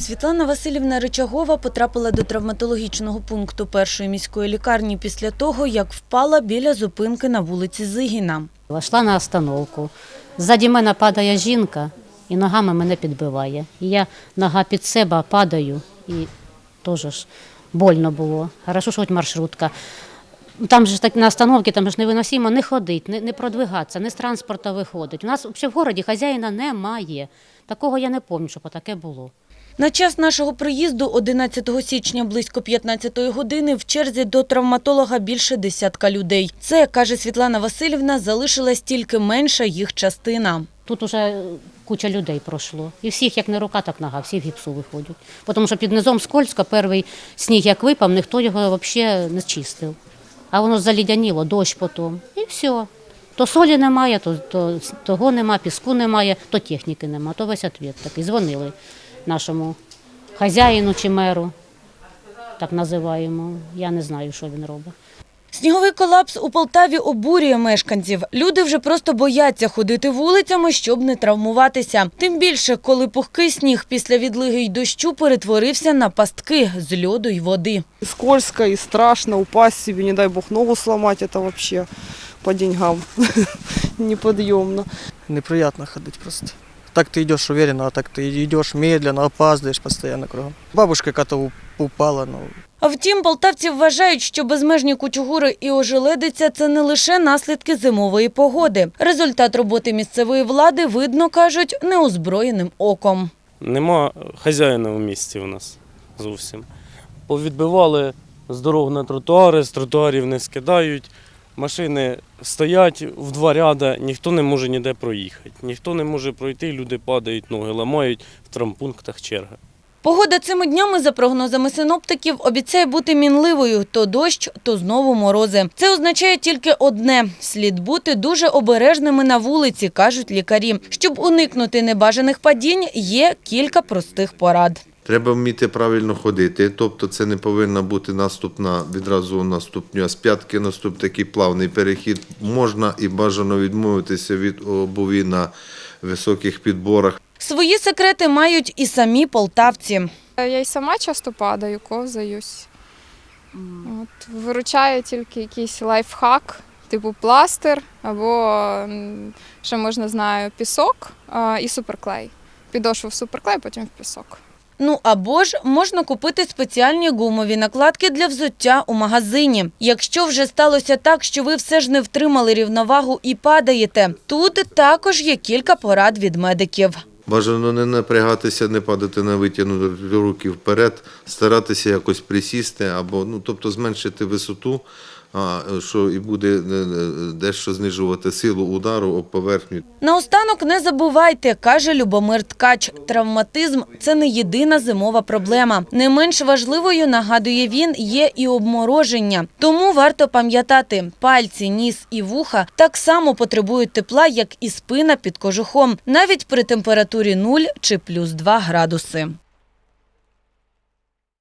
Світлана Васильівна Ричагова потрапила до травматологічного пункту першої міської лікарні після того, як впала біля зупинки на вулиці Зигіна. Йшла на остановку. Ззаді мене падає жінка і ногами мене підбиває. І я нога під себе падаю і теж ж больно було. Хорошо, що хоч маршрутка. Там ж так на остановці, там ж невиносимо не ходить, не, не продвигатися, не з транспорту виходить. У нас взагалі в місті хазяїна немає. Такого я не пам'ятаю, щоб таке було. На час нашого приїзду 11 січня близько 15 години в черзі до травматолога більше десятка людей. Це, каже Світлана Васильівна, залишилась тільки менша їх частина. Тут уже куча людей пройшло. І всіх, як не рука, так нога, всі в гіпсу виходять. Тому що під низом скользко, перший сніг як випав, ніхто його взагалі не чистив. А воно залідяніло, дощ потім. І все. То солі немає, то, то того немає, піску немає, то техніки немає, то весь ответ такий. Дзвонили нашому хазяїну чи меру, так називаємо. Я не знаю, що він робить. Сніговий колапс у Полтаві обурює мешканців. Люди вже просто бояться ходити вулицями, щоб не травмуватися. Тим більше, коли пухкий сніг після відлиги й дощу перетворився на пастки з льоду й води. Скользко, и страшно упасть себе, не дай бог ногу сломать, это вообще по деньгам неподъемно. неприятно ходить просто. Так ты идешь уверенно, а так ты идешь медленно, опаздываешь постоянно кругом. Бабушка как-то у- упала, ну, А Втім, полтавці вважають, що безмежні кучугури і ожеледиця – це не лише наслідки зимової погоди. Результат роботи місцевої влади видно, кажуть, неозброєним оком. Нема хазяїна в місті у нас зовсім. Повідбивали з дорог на тротуари, з тротуарів не скидають. Машини стоять в два ряда, ніхто не може ніде проїхати. Ніхто не може пройти, люди падають, ноги ламають, в травмпунктах черга. Погода цими днями, за прогнозами синоптиків, обіцяє бути мінливою. То дощ, то знову морози. Це означає тільки одне – слід бути дуже обережними на вулиці, кажуть лікарі. Щоб уникнути небажаних падінь, є кілька простих порад. Треба вміти правильно ходити, тобто це не повинна бути наступна відразу на ступню, а з п'ятки наступ такий плавний перехід. Можна і бажано відмовитися від обуві на високих підборах. Свої секрети мають і самі полтавці. Я й сама часто падаю, ковзаюсь. От, виручає тільки якийсь лайфхак, типу пластир, або ще можна знаю, пісок і суперклей. Підошву в суперклей, потім в пісок. Ну або ж можна купити спеціальні гумові накладки для взуття у магазині. Якщо вже сталося так, що ви все ж не втримали рівновагу і падаєте, тут також є кілька порад від медиків. Бажано не напрягатися, не падати на витягнуті руки вперед, старатися якось присісти або ну, тобто зменшити висоту, а, що і буде е, е, дещо знижувати силу удару об поверхню. Наостанок не забувайте, каже Любомир Ткач. Травматизм – це не єдина зимова проблема. Не менш важливою, нагадує він, є і обмороження. Тому варто пам'ятати, пальці, ніс і вуха так само потребують тепла, як і спина під кожухом, навіть при температурі 0 чи плюс 2 градуси.